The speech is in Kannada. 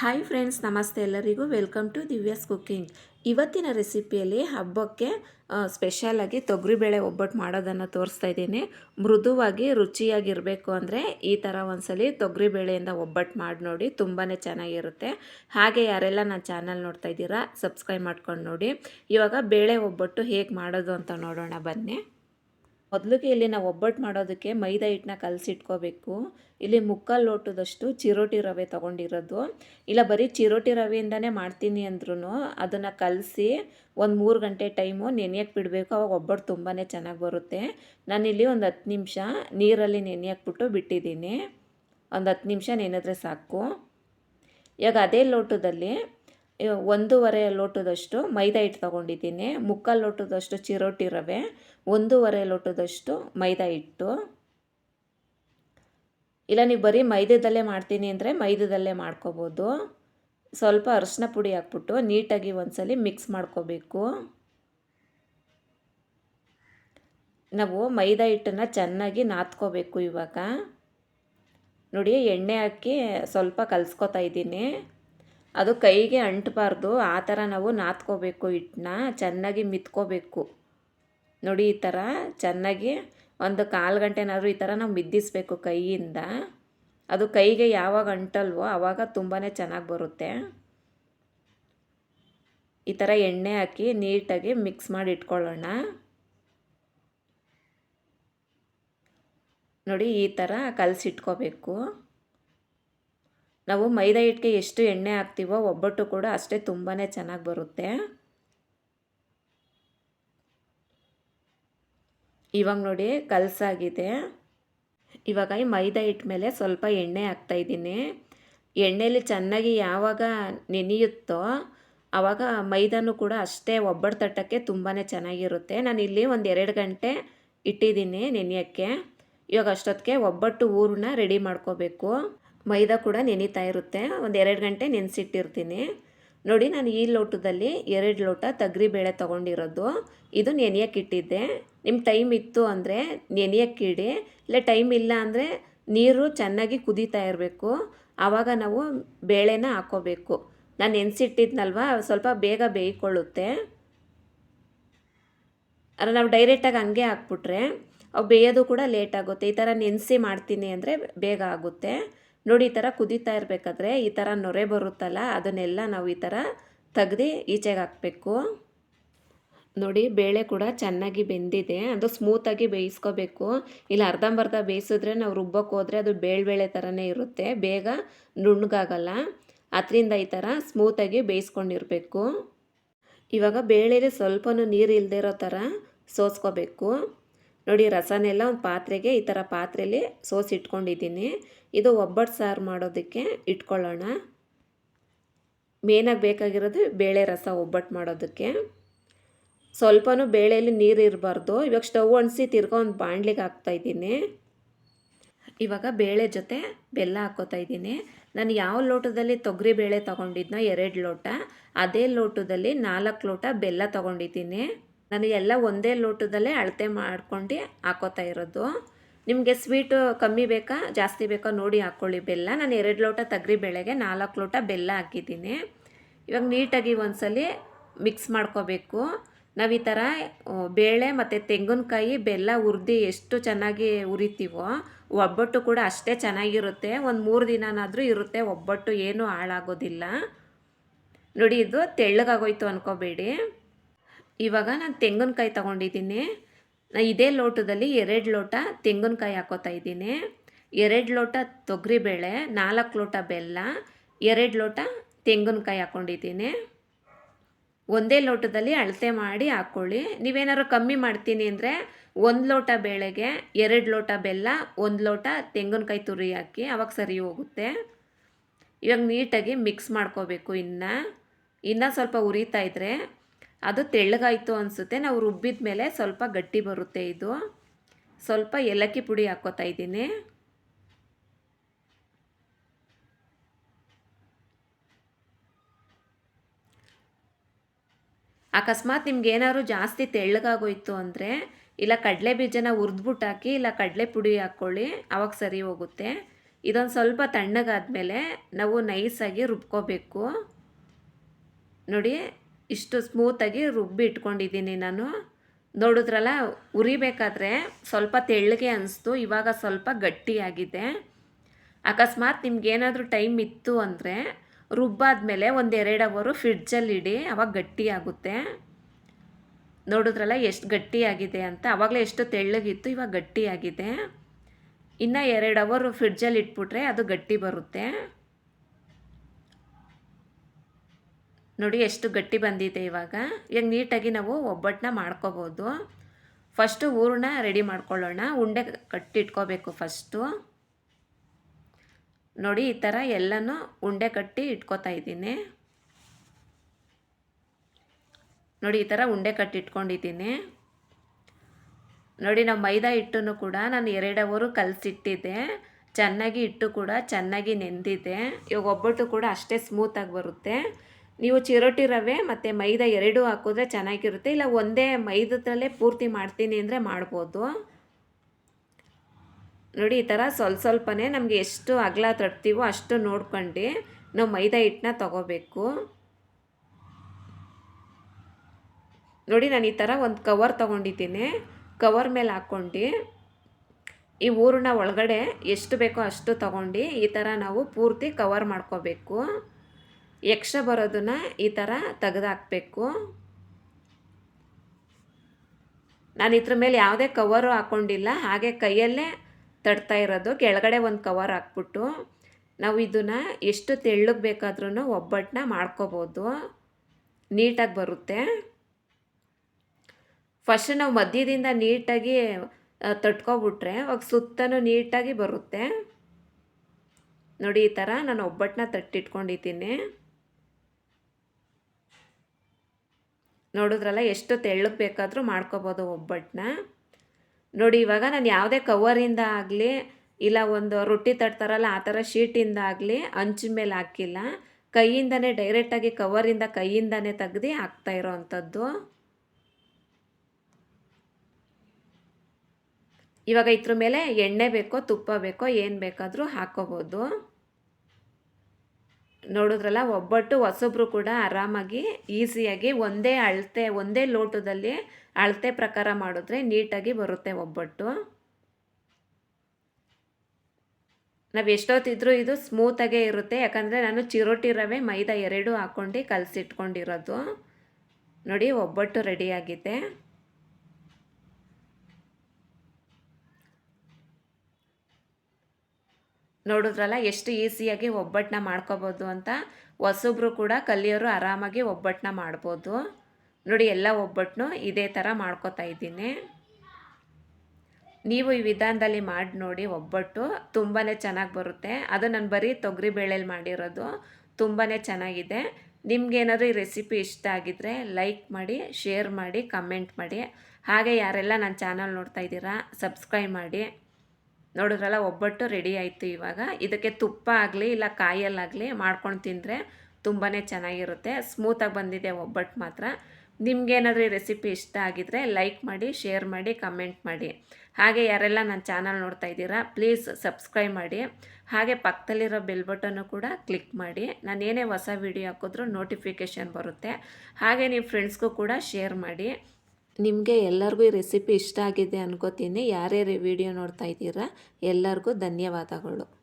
ಹಾಯ್ ಫ್ರೆಂಡ್ಸ್ ನಮಸ್ತೆ ಎಲ್ಲರಿಗೂ. ವೆಲ್ಕಮ್ ಟು ದಿವ್ಯಾಸ್ ಕುಕ್ಕಿಂಗ್ ಇವತ್ತಿನ ರೆಸಿಪಿಯಲ್ಲಿ ಹಬ್ಬಕ್ಕೆ ಸ್ಪೆಷಲಾಗಿ ತೊಗರಿಬೇಳೆ ಒಬ್ಬಟ್ಟು ಮಾಡೋದನ್ನು ತೋರಿಸ್ತಾ ಇದ್ದೀನಿ. ಮೃದುವಾಗಿ, ರುಚಿಯಾಗಿರಬೇಕು ಅಂದರೆ ಈ ಥರ ಒಂದ್ಸಲಿ ತೊಗರಿಬೇಳೆಯಿಂದ ಒಬ್ಬಟ್ಟು ಮಾಡಿ ನೋಡಿ ತುಂಬಾ ಚೆನ್ನಾಗಿರುತ್ತೆ. ಹಾಗೆ ಯಾರೆಲ್ಲ ನನ್ನ ಚಾನಲ್ ನೋಡ್ತಾ ಇದ್ದೀರಾ ಸಬ್ಸ್ಕ್ರೈಬ್ ಮಾಡ್ಕೊಂಡು ನೋಡಿ. ಇವಾಗ ಬೇಳೆ ಒಬ್ಬಟ್ಟು ಹೇಗೆ ಮಾಡೋದು ಅಂತ ನೋಡೋಣ ಬನ್ನಿ. ಮೊದಲಿಗೆ ಇಲ್ಲಿ ನಾವು ಒಬ್ಬಟ್ಟು ಮಾಡೋದಕ್ಕೆ ಮೈದಾ ಹಿಟ್ಟನ್ನ ಕಲಸಿಟ್ಕೋಬೇಕು. ಇಲ್ಲಿ ಮುಕ್ಕಾಲು ಲೋಟದಷ್ಟು ಚಿರೋಟಿ ರವೆ ತೊಗೊಂಡಿರೋದು. ಇಲ್ಲ, ಬರೀ ಚಿರೋಟಿ ರವೆಯಿಂದನೇ ಮಾಡ್ತೀನಿ ಅಂದ್ರೂ ಅದನ್ನು ಕಲಸಿ ಒಂದು ಮೂರು ಗಂಟೆ ಟೈಮು ನೆನೆಯಕ್ಕೆ ಬಿಡಬೇಕು. ಅವಾಗ ಒಬ್ಬಟ್ಟು ತುಂಬಾ ಚೆನ್ನಾಗಿ ಬರುತ್ತೆ. ನಾನಿಲ್ಲಿ ಒಂದು ಹತ್ತು ನಿಮಿಷ ನೀರಲ್ಲಿ ನೆನೆಯಕ್ಬಿಟ್ಟು ಬಿಟ್ಟಿದ್ದೀನಿ. ಒಂದು ಹತ್ತು ನಿಮಿಷ ನೆನೆದ್ರೆ ಸಾಕು. ಇವಾಗ ಅದೇ ಲೋಟದಲ್ಲಿ ಒಂದೂವರೆ ಲೋಟದಷ್ಟು ಮೈದಾ ಹಿಟ್ಟು ತೊಗೊಂಡಿದ್ದೀನಿ. ಮುಕ್ಕಾಲು ಲೋಟದಷ್ಟು ಚಿರೋಟಿ ರವೆ, ಒಂದೂವರೆ ಲೋಟದಷ್ಟು ಮೈದಾ ಹಿಟ್ಟು. ಇಲ್ಲ, ನೀವು ಬರೀ ಮೈದಾದಲ್ಲೇ ಮಾಡ್ತೀನಿ ಅಂದರೆ ಮೈದದಲ್ಲೇ ಮಾಡ್ಕೋಬೋದು. ಸ್ವಲ್ಪ ಅರಿಶಿನ ಪುಡಿ ಹಾಕ್ಬಿಟ್ಟು ನೀಟಾಗಿ ಒಂದ್ಸಲಿ ಮಿಕ್ಸ್ ಮಾಡ್ಕೋಬೇಕು. ನಾವು ಮೈದಾ ಹಿಟ್ಟನ್ನು ಚೆನ್ನಾಗಿ ನಾದ್ಕೋಬೇಕು ಇವಾಗ. ನೋಡಿ, ಎಣ್ಣೆ ಹಾಕಿ ಸ್ವಲ್ಪ ಕಲಿಸ್ಕೊತಾ ಇದ್ದೀನಿ. ಅದು ಕೈಗೆ ಅಂಟಬಾರ್ದು. ಆ ಥರ ನಾವು ನಾದ್ಕೋಬೇಕು ಹಿಟ್ಟನ್ನ ಚೆನ್ನಾಗಿ ಮಿತ್ಕೋಬೇಕು. ನೋಡಿ ಈ ಥರ ಚೆನ್ನಾಗಿ ಒಂದು ಕಾಲು ಗಂಟೆನಾದರೂ ಈ ಥರ ನಾವು ಮಿದ್ದಿಸ್ಬೇಕು ಕೈಯಿಂದ. ಅದು ಕೈಗೆ ಯಾವಾಗ ಅಂಟಲ್ವೋ ಆವಾಗ ತುಂಬಾ ಚೆನ್ನಾಗಿ ಬರುತ್ತೆ. ಈ ಥರ ಎಣ್ಣೆ ಹಾಕಿ ನೀಟಾಗಿ ಮಿಕ್ಸ್ ಮಾಡಿ ಇಟ್ಕೊಳ್ಳೋಣ. ನೋಡಿ ಈ ಥರ ಕಲಸಿಟ್ಕೋಬೇಕು. ನಾವು ಮೈದಾ ಹಿಟ್ಟಿಗೆ ಎಷ್ಟು ಎಣ್ಣೆ ಹಾಕ್ತೀವೋ ಒಬ್ಬಟ್ಟು ಕೂಡ ಅಷ್ಟೇ ತುಂಬಾ ಚೆನ್ನಾಗಿ ಬರುತ್ತೆ. ಇವಾಗ ನೋಡಿ ಕಲಸಾಗಿದೆ. ಇವಾಗ ಈ ಮೈದಾ ಹಿಟ್ಟು ಮೇಲೆ ಸ್ವಲ್ಪ ಎಣ್ಣೆ ಹಾಕ್ತಾಯಿದ್ದೀನಿ ಎಣ್ಣೆಯಲ್ಲಿ ಚೆನ್ನಾಗಿ ಯಾವಾಗ ನೆನೆಯುತ್ತೋ ಆವಾಗ ಮೈದಾನು ಕೂಡ ಅಷ್ಟೇ ಒಬ್ಬಟ್ಟು ತಟ್ಟಕ್ಕೆ ತುಂಬಾ ಚೆನ್ನಾಗಿರುತ್ತೆ. ನಾನು ಇಲ್ಲಿ ಒಂದು ಎರಡು ಗಂಟೆ ಇಟ್ಟಿದ್ದೀನಿ ನೆನೆಯೋಕ್ಕೆ. ಇವಾಗ ಅಷ್ಟೊತ್ತಿಗೆ ಒಬ್ಬಟ್ಟು ಊರನ್ನ ರೆಡಿ ಮಾಡ್ಕೋಬೇಕು. ಮೈದಾ ಕೂಡ ನೆನೀತಾ ಇರುತ್ತೆ. ಒಂದು ಎರಡು ಗಂಟೆ ನೆನೆಸಿಟ್ಟಿರ್ತೀನಿ. ನೋಡಿ, ನಾನು ಈ ಲೋಟದಲ್ಲಿ ಎರಡು ಲೋಟ ತಗ್ರಿ ಬೇಳೆ ತೊಗೊಂಡಿರೋದು. ಇದು ನೆನೆಯಕ್ಕಿಟ್ಟಿದ್ದೆ ನಿಮ್ಮ ಟೈಮ್ ಇತ್ತು ಅಂದರೆ ನೆನೆಯಕ್ಕಿಡಿ ಇಲ್ಲ ಟೈಮ್ ಇಲ್ಲ ಅಂದರೆ ನೀರು ಚೆನ್ನಾಗಿ ಕುದೀತಾ ಇರಬೇಕು. ಆವಾಗ ನಾವು ಬೇಳೆನ ಹಾಕೋಬೇಕು. ನಾನು ನೆನೆಸಿಟ್ಟಿದ್ನಲ್ವ, ಸ್ವಲ್ಪ ಬೇಗ ಬೇಯ್ಕೊಳ್ಳುತ್ತೆ. ಅಲ್ಲ, ನಾವು ಡೈರೆಕ್ಟಾಗಿ ಹಂಗೆ ಹಾಕ್ಬಿಟ್ರೆ, ಅವು ಬೇಯೋದು ಕೂಡ ಲೇಟ್ ಆಗುತ್ತೆ. ಈ ಥರ ನೆನೆಸಿ ಮಾಡ್ತೀನಿ ಅಂದರೆ ಬೇಗ ಆಗುತ್ತೆ. ನೋಡಿ ಈ ಥರ ಕುದೀತಾ ಇರಬೇಕಾದ್ರೆ ಈ ಥರ ನೊರೆ ಬರುತ್ತಲ್ಲ, ಅದನ್ನೆಲ್ಲ ನಾವು ಈ ಥರ ತೆಗ್ದು ಈಚೆಗೆ ಹಾಕಬೇಕು. ನೋಡಿ ಬೇಳೆ ಕೂಡ ಚೆನ್ನಾಗಿ ಬೆಂದಿದೆ, ಅದು ಸ್ಮೂತಾಗಿ ಬೇಯಿಸ್ಕೋಬೇಕು. ಇಲ್ಲ ಅರ್ಧಂಬರ್ಧ ಬೇಯಿಸಿದ್ರೆ ನಾವು ರುಬ್ಬಕ್ಕೆ ಹೋದರೆ ಅದು ಬೇಳೆ ಬೇಳೆ ಥರನೇ ಇರುತ್ತೆ, ಬೇಗ ನುಣ್ಣಗಾಗಲ್ಲ. ಅದರಿಂದ ಈ ಥರ ಸ್ಮೂತಾಗಿ ಬೇಯಿಸ್ಕೊಂಡಿರಬೇಕು. ಇವಾಗ ಬೇಳೆಲಿ ಸ್ವಲ್ಪನೂ ನೀರು ಇಲ್ಲದೆ ಇರೋ ಥರ ಸೋಸ್ಕೋಬೇಕು. ನೋಡಿ ರಸನೆಲ್ಲ ಒಂದು ಪಾತ್ರೆಗೆ ಈ ಥರ ಪಾತ್ರೆಯಲ್ಲಿ ಸೋಸಿ ಇಟ್ಕೊಂಡಿದ್ದೀನಿ ಇದು ಒಬ್ಬಟ್ಟು ಸಾರು ಮಾಡೋದಕ್ಕೆ ಇಟ್ಕೊಳ್ಳೋಣ. ಮೇನಾಗಿ ಬೇಕಾಗಿರೋದು ಬೇಳೆ ರಸ ಒಬ್ಬಟ್ಟು ಮಾಡೋದಕ್ಕೆ. ಸ್ವಲ್ಪನೂ ಬೇಳೆಯಲ್ಲಿ ನೀರು ಇರಬಾರ್ದು. ಇವಾಗ ಸ್ಟವ್ ಅಣಿಸಿ ತಿರ್ಗೋ ಒಂದು ಬಾಣಲಿಗೆ ಹಾಕ್ತಾಯಿದ್ದೀನಿ ಇವಾಗ ಬೇಳೆ ಜೊತೆ ಬೆಲ್ಲ ಹಾಕೋತಾ ಇದ್ದೀನಿ. ನಾನು ಯಾವ ಲೋಟದಲ್ಲಿ ತೊಗರಿ ಬೇಳೆ ತೊಗೊಂಡಿದ್ನೋ ಎರಡು ಲೋಟ, ಅದೇ ಲೋಟದಲ್ಲಿ ನಾಲ್ಕು ಲೋಟ ಬೆಲ್ಲ ತೊಗೊಂಡಿದ್ದೀನಿ. ನಾನು ಎಲ್ಲ ಒಂದೇ ಲೋಟದಲ್ಲೇ ಅಳತೆ ಮಾಡ್ಕೊಂಡು ಹಾಕೋತಾ ಇರೋದು. ನಿಮಗೆ ಸ್ವೀಟು ಕಮ್ಮಿ ಬೇಕಾ? ಜಾಸ್ತಿ ಬೇಕಾ? ನೋಡಿ ಹಾಕ್ಕೊಳ್ಳಿ ಬೆಲ್ಲ. ನಾನು ಎರಡು ಲೋಟ ತಗ್ರಿ ಬೇಳೆಗೆ ನಾಲ್ಕು ಲೋಟ ಬೆಲ್ಲ ಹಾಕಿದ್ದೀನಿ. ಇವಾಗ ನೀಟಾಗಿ ಒಂದ್ಸಲಿ ಮಿಕ್ಸ್ ಮಾಡ್ಕೋಬೇಕು. ನಾವು ಈ ಥರ ಬೇಳೆ ಮತ್ತು ತೆಂಗಿನಕಾಯಿ, ಬೆಲ್ಲ ಹುರಿದು ಎಷ್ಟು ಚೆನ್ನಾಗಿ ಉರಿತೀವೋ ಒಬ್ಬಟ್ಟು ಕೂಡ ಅಷ್ಟೇ ಚೆನ್ನಾಗಿರುತ್ತೆ. ಒಂದು ಮೂರು ದಿನನಾದರೂ ಇರುತ್ತೆ. ಒಬ್ಬಟ್ಟು ಏನೂ ಹಾಳಾಗೋದಿಲ್ಲ. ನೋಡಿ, ಇದು ತೆಳ್ಳಗಾಗೋಯ್ತು ಅನ್ಕೋಬೇಡಿ. ಇವಾಗ ನಾನು ತೆಂಗಿನಕಾಯಿ ತೊಗೊಂಡಿದ್ದೀನಿ. ನಾ ಇದೇ ಲೋಟದಲ್ಲಿ ಎರಡು ಲೋಟ ತೆಂಗಿನಕಾಯಿ ಹಾಕೋತಾ ಇದ್ದೀನಿ. ಎರಡು ಲೋಟ ತೊಗರಿಬೇಳೆ, ನಾಲ್ಕು ಲೋಟ ಬೆಲ್ಲ, ಎರಡು ಲೋಟ ತೆಂಗಿನಕಾಯಿ ಹಾಕ್ಕೊಂಡಿದ್ದೀನಿ ಒಂದೇ ಲೋಟದಲ್ಲಿ ಅಳತೆ ಮಾಡಿ ಹಾಕ್ಕೊಳ್ಳಿ ನೀವೇನಾದ್ರು ಕಮ್ಮಿ ಮಾಡ್ತೀನಿ ಅಂದರೆ ಒಂದು ಲೋಟ ಬೇಳೆಗೆ ಎರಡು ಲೋಟ ಬೆಲ್ಲ, ಒಂದು ಲೋಟ ತೆಂಗಿನಕಾಯಿ ತುರಿ ಹಾಕಿ ಅವಾಗ ಸರಿ ಹೋಗುತ್ತೆ. ಇವಾಗ ನೀಟಾಗಿ ಮಿಕ್ಸ್ ಮಾಡ್ಕೋಬೇಕು ಇನ್ನು. ಇನ್ನೂ ಸ್ವಲ್ಪ ಉರಿತಾ ಇದ್ದರೆ ಅದು ತೆಳ್ಳಗಾಯಿತು ಅನಿಸುತ್ತೆ. ನಾವು ರುಬ್ಬಿದ ಮೇಲೆ ಸ್ವಲ್ಪ ಗಟ್ಟಿ ಬರುತ್ತೆ ಇದು. ಸ್ವಲ್ಪ ಏಲಕ್ಕಿ ಪುಡಿ ಹಾಕ್ಕೋತಾ ಇದ್ದೀನಿ. ಅಕಸ್ಮಾತ್ ನಿಮ್ಗೆ ಏನಾದ್ರು ಜಾಸ್ತಿ ತೆಳ್ಳಗಾಗೋಯ್ತು ಅಂದರೆ, ಇಲ್ಲ ಕಡಲೆ ಬೀಜನ ಹುರಿದ್ಬಿಟ್ಟು ಹಾಕಿ ಇಲ್ಲ ಕಡಲೆ ಪುಡಿ ಹಾಕ್ಕೊಳ್ಳಿ ಅವಾಗ ಸರಿ ಹೋಗುತ್ತೆ. ಇದೊಂದು ಸ್ವಲ್ಪ ತಣ್ಣಗಾದ್ಮೇಲೆ ನಾವು ನೈಸಾಗಿ ರುಬ್ಕೋಬೇಕು. ನೋಡಿ ಇಷ್ಟು ಸ್ಮೂತಾಗಿ ರುಬ್ಬಿ ಇಟ್ಕೊಂಡಿದ್ದೀನಿ ನಾನು. ನೋಡಿದ್ರಲ್ಲ, ಉರಿಬೇಕಾದ್ರೆ ಸ್ವಲ್ಪ ತೆಳ್ಳಗೆ ಅನಿಸ್ತು, ಇವಾಗ ಸ್ವಲ್ಪ ಗಟ್ಟಿಯಾಗಿದೆ. ಅಕಸ್ಮಾತ್ ನಿಮ್ಗೇನಾದರೂ ಟೈಮ್ ಇತ್ತು ಅಂದರೆ ರುಬ್ಬಾದ್ಮೇಲೆ ಒಂದು ಎರಡು ಅವರು ಫ್ರಿಡ್ಜಲ್ಲಿ ಇಡಿ, ಅವಾಗ ಗಟ್ಟಿಯಾಗುತ್ತೆ. ನೋಡಿದ್ರಲ್ಲ, ಎಷ್ಟು ಗಟ್ಟಿಯಾಗಿದೆ ಅಂತ. ಆವಾಗಲೇ ಎಷ್ಟು ತೆಳ್ಳಗಿತ್ತು, ಇವಾಗ ಗಟ್ಟಿಯಾಗಿದೆ. ಇನ್ನು ಎರಡು ಅವರು ಫ್ರಿಡ್ಜಲ್ಲಿ ಇಟ್ಬಿಟ್ರೆ ಅದು ಗಟ್ಟಿ ಬರುತ್ತೆ. ನೋಡಿ ಎಷ್ಟು ಗಟ್ಟಿ ಬಂದಿದೆ ಇವಾಗ. ಈಗ ನೀಟಾಗಿ ನಾವು ಒಬ್ಬಟ್ಟನ್ನ ಮಾಡ್ಕೋಬೋದು. ಫಸ್ಟು ಹೂರಣ ರೆಡಿ ಮಾಡ್ಕೊಳ್ಳೋಣ. ಉಂಡೆ ಕಟ್ಟಿಟ್ಕೋಬೇಕು ಫಸ್ಟು ನೋಡಿ ಈ ಥರ ಎಲ್ಲನೂ ಉಂಡೆ ಕಟ್ಟಿ ಇಟ್ಕೋತಾ ಇದ್ದೀನಿ. ನೋಡಿ ಈ ಥರ ಉಂಡೆ ಕಟ್ಟಿಟ್ಕೊಂಡಿದ್ದೀನಿ ನೋಡಿ ನಾವು ಮೈದಾ ಹಿಟ್ಟನ್ನು ಕೂಡ ನಾನು ಎರಡು ಅವರು ಕಲಸಿಟ್ಟಿದ್ದೆ. ಚೆನ್ನಾಗಿ ಹಿಟ್ಟು ಕೂಡ ಚೆನ್ನಾಗಿ ನೆಂದಿದೆ. ಇವಾಗ ಒಬ್ಬಟ್ಟು ಕೂಡ ಅಷ್ಟೇ ಸ್ಮೂತಾಗಿ ಬರುತ್ತೆ. ನೀವು ಚಿರೋಟಿ ರವೆ ಮತ್ತು ಮೈದಾ ಎರಡೂ ಹಾಕಿದ್ರೆ ಚೆನ್ನಾಗಿರುತ್ತೆ. ಇಲ್ಲ, ಒಂದೇ ಮೈದದಲ್ಲೇ ಪೂರ್ತಿ ಮಾಡ್ತೀನಿ ಅಂದರೆ ಮಾಡ್ಬೋದು. ನೋಡಿ, ಈ ಥರ ಸ್ವಲ್ಪ ಸ್ವಲ್ಪನೇ ನಮಗೆ ಎಷ್ಟು ಅಗಲ ತಡ್ತೀವೋ ಅಷ್ಟು ನೋಡ್ಕೊಂಡು ನಾವು ಮೈದಾ ಹಿಟ್ಟನ್ನ ತಗೋಬೇಕು. ನೋಡಿ, ನಾನು ಈ ಥರ ಒಂದು ಕವರ್ ತೊಗೊಂಡಿದ್ದೀನಿ. ಕವರ್ ಮೇಲೆ ಹಾಕ್ಕೊಂಡು ಈ ಊರನ್ನ ಒಳಗಡೆ ಎಷ್ಟು ಬೇಕೋ ಅಷ್ಟು ತೊಗೊಂಡು ಈ ಥರ ನಾವು ಪೂರ್ತಿ ಕವರ್ ಮಾಡ್ಕೋಬೇಕು. ಎಕ್ಸ್ಟ್ರಾ ಬರೋದನ್ನ ಈ ಥರ ತೆಗೆದಾಕಬೇಕು. ನಾನು ಇದ್ರ ಮೇಲೆ ಯಾವುದೇ ಕವರು ಹಾಕ್ಕೊಂಡಿಲ್ಲ ಹಾಗೆ ಕೈಯಲ್ಲೇ ತಡ್ತಾ ಇರೋದು, ಕೆಳಗಡೆ ಒಂದು ಕವರ್ ಹಾಕ್ಬಿಟ್ಟು ನಾವು ಇದನ್ನು ಎಷ್ಟು ತೆಳ್ಳಗೆ ಬೇಕಾದ್ರೂ ಒಬ್ಬಟ್ಟನ್ನ ಮಾಡ್ಕೋಬೋದು. ನೀಟಾಗಿ ಬರುತ್ತೆ. ಫಸ್ಟ್ ನಾವು ಮಧ್ಯದಿಂದ ನೀಟಾಗಿ ತಟ್ಕೊಬಿಟ್ರೆ ಅವಾಗ ಸುತ್ತನೂ ನೀಟಾಗಿ ಬರುತ್ತೆ. ನೋಡಿ ಈ ಥರ ನಾನು ಒಬ್ಬಟ್ಟನ್ನ ತಟ್ಟಿಟ್ಕೊಂಡಿದ್ದೀನಿ. ನೋಡಿದ್ರಲ್ಲ ಎಷ್ಟು ತೆಳ್ಳಗೆ ಬೇಕಾದರೂ ಮಾಡ್ಕೋಬೋದು ಒಬ್ಬಟ್ಟನ್ನ ನೋಡಿ, ಇವಾಗ ನಾನು ಯಾವುದೇ ಕವರಿಂದ ಆಗಲಿ, ಇಲ್ಲ ಒಂದು ರೊಟ್ಟಿ ತಟ್ತಾರಲ್ಲ, ಆ ಥರ ಶೀಟಿಂದ ಆಗಲಿ ಹಂಚಿನ ಮೇಲೆ ಹಾಕಿಲ್ಲ. ಕೈಯಿಂದನೇ ಡೈರೆಕ್ಟಾಗಿ ಕವರಿಂದ ಕೈಯಿಂದನೇ ತೆಗ್ದು ಹಾಕ್ತಾ ಇರೋ ಅಂಥದ್ದು ಇವಾಗ ಇದ್ರ ಮೇಲೆ ಎಣ್ಣೆ ಬೇಕೋ ತುಪ್ಪ ಬೇಕೋ ಏನು ಬೇಕಾದರೂ ಹಾಕೋಬೋದು. ನೋಡಿದ್ರಲ್ಲ, ಒಬ್ಬಟ್ಟು ಹೊಸೊಬ್ರು ಕೂಡ ಆರಾಮಾಗಿ, ಈಸಿಯಾಗಿ ಒಂದೇ ಅಳತೆ, ಒಂದೇ ಲೋಟದಲ್ಲಿ ಅಳತೆ ಪ್ರಕಾರ ಮಾಡಿದ್ರೆ ನೀಟಾಗಿ ಬರುತ್ತೆ ಒಬ್ಬಟ್ಟು. ನಾವು ಎಷ್ಟೊತ್ತಿದ್ರೂ ಇದು ಸ್ಮೂತಾಗೇ ಇರುತ್ತೆ, ಯಾಕಂದರೆ ನಾನು ಚಿರೋಟಿ ರವೆ, ಮೈದಾ ಎರಡೂ ಹಾಕ್ಕೊಂಡು ಕಲಸಿಟ್ಕೊಂಡಿರೋದು. ನೋಡಿ, ಒಬ್ಬಟ್ಟು ರೆಡಿಯಾಗಿದೆ ನೋಡಿದ್ರಲ್ಲ, ಎಷ್ಟು ಈಸಿಯಾಗಿ ಒಬ್ಬಟ್ಟನ್ನ ಮಾಡ್ಕೋಬೋದು ಅಂತ ಹೊಸೊಬ್ರು ಕೂಡ ಕಲಿಯೋರು ಆರಾಮಾಗಿ ಒಬ್ಬಟ್ಟನ್ನ ಮಾಡ್ಬೋದು. ನೋಡಿ, ಎಲ್ಲ ಒಬ್ಬಟ್ಟನ್ನು ಇದೇ ಥರ ಮಾಡ್ಕೋತಾ ಇದ್ದೀನಿ. ನೀವು ಈ ವಿಧಾನದಲ್ಲಿ ಮಾಡಿ ನೋಡಿ, ಒಬ್ಬಟ್ಟು ತುಂಬಾ ಚೆನ್ನಾಗಿ ಬರುತ್ತೆ. ಅದು ನಾನು ಬರೀ ತೊಗರಿ ಬೇಳೆಲಿ ಮಾಡಿರೋದು ತುಂಬಾ ಚೆನ್ನಾಗಿದೆ. ನಿಮ್ಗೇನಾದರೂ ಈ ರೆಸಿಪಿ ಇಷ್ಟ ಆಗಿದ್ರೆ ಲೈಕ್ ಮಾಡಿ, ಶೇರ್ ಮಾಡಿ, ಕಮೆಂಟ್ ಮಾಡಿ. ಹಾಗೆ ಯಾರೆಲ್ಲ ನನ್ನ ಚಾನಲ್ ನೋಡ್ತಾ ಇದ್ದೀರಾ, ಸಬ್ಸ್ಕ್ರೈಬ್ ಮಾಡಿ. ನೋಡಿದ್ರಲ್ಲ, ಒಬ್ಬಟ್ಟು ರೆಡಿ ಆಯಿತು ಇವಾಗ. ಇದಕ್ಕೆ ತುಪ್ಪ ಆಗಲಿ, ಇಲ್ಲ ಕಾಯಲ್ಲಾಗಲಿ ಮಾಡ್ಕೊಂಡು ತಿಂದರೆ ತುಂಬಾ ಚೆನ್ನಾಗಿರುತ್ತೆ. ಸ್ಮೂತಾಗಿ ಬಂದಿದೆ ಒಬ್ಬಟ್ಟು ಮಾತ್ರ. ನಿಮಗೇನಾದ್ರೂ ಈ ರೆಸಿಪಿ ಇಷ್ಟ ಆಗಿದ್ರೆ ಲೈಕ್ ಮಾಡಿ ಶೇರ್ ಮಾಡಿ ಕಮೆಂಟ್ ಮಾಡಿ. ಹಾಗೆ ಯಾರೆಲ್ಲ ನನ್ನ ಚಾನಲ್ ನೋಡ್ತಾ ಇದ್ದೀರಾ ಪ್ಲೀಸ್ ಸಬ್ಸ್ಕ್ರೈಬ್ ಮಾಡಿ. ಹಾಗೆ ಪಕ್ಕದಲ್ಲಿರೋ ಬೆಲ್ ಬಟನ್ನು ಕೂಡ ಕ್ಲಿಕ್ ಮಾಡಿ. ನಾನು ಏನೇ ಹೊಸ ವೀಡಿಯೋ ಹಾಕಿದ್ರೂ ನೋಟಿಫಿಕೇಷನ್ ಬರುತ್ತೆ. ಹಾಗೆ ನಿಮ್ಮ ಫ್ರೆಂಡ್ಸ್ಗೂ ಕೂಡ ಶೇರ್ ಮಾಡಿ. ನಿಮಗೆ ಎಲ್ಲರಿಗೂ ಈ ರೆಸಿಪಿ ಇಷ್ಟ ಆಗಿದೆ ಅನ್ಕೋತೀನಿ. ಯಾರ್ಯಾರು ವಿಡಿಯೋ ನೋಡ್ತಾ ಇದ್ದೀರಾ ಎಲ್ಲರಿಗೂ ಧನ್ಯವಾದಗಳು.